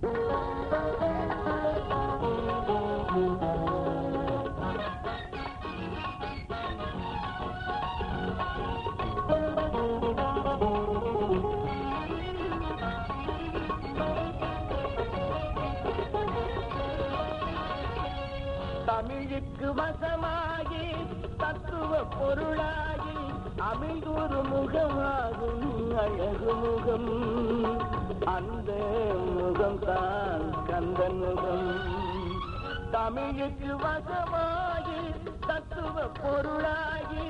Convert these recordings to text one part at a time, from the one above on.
தமிழுக்கு வசமாகி தத்துவ பொருளாகி அமிழ்தொரு முகமாகும் அழகு முகம். அந்த முகம் தான் கந்தன் முகம். தமிழுக்கு வசமாகி தத்துவ பொருளாகி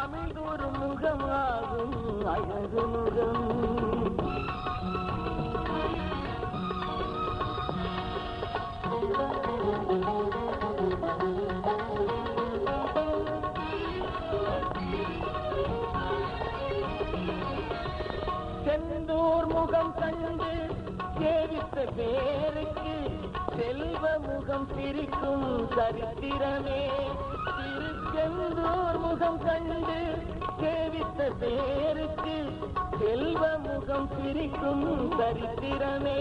அமைந்தொரு முகமாகும் அழகு முகம். செந்தூர் முகம் கண்டு சேவித்த பேருக்கு செல்வ முகம் பிரிக்கும் சரித்திரமே. திருச்செந்தூர் முகம் கண்டு சேவித்த பேருக்கு செல்வ முகம் பிரிக்கும் சரித்திரமே.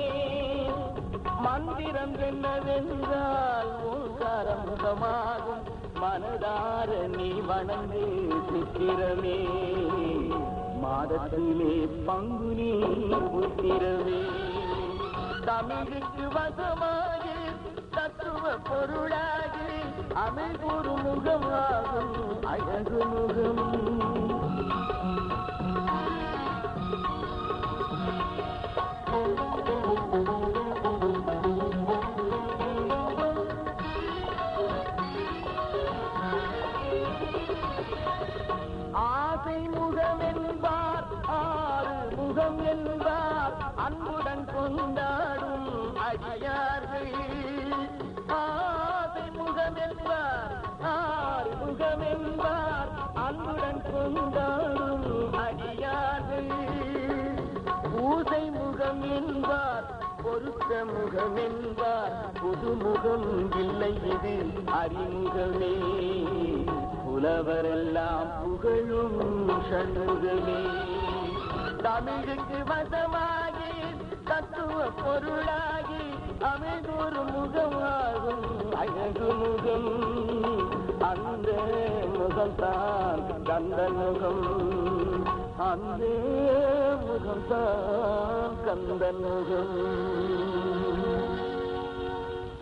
மந்திரம் என்னவென்றால் ஓங்கார முகமாகும் மனதார நீ வணங்கு சித்திரமே. மாதத்திலே பங்குனி புத்திரமே தமிழுக்கு வசமாகி தத்துவ பொருளாகி அமைகூறு முகமாகும் அழகு முகம். ஆசை முகம் என்பார் ஆறு முகம் என்பார் அன்புடன் கொண்டார். அடியார்கள் ஆசை முகம் ஆறு முகம் அன்புடன் கொண்டாடும் அடியார்கள். பூசை முகம் என்பார் பொருத்த முகம் என்பார். புதுமுகம் இல்லை இது அறிமுகமே. புலவரெல்லாம் புகழும் சண்முகமே. தமிழுக்கு வசமாகி தத்துவ பொருளாகி முகம்தான் கந்த முகம் அந்த முகம்தான் கந்த முகம்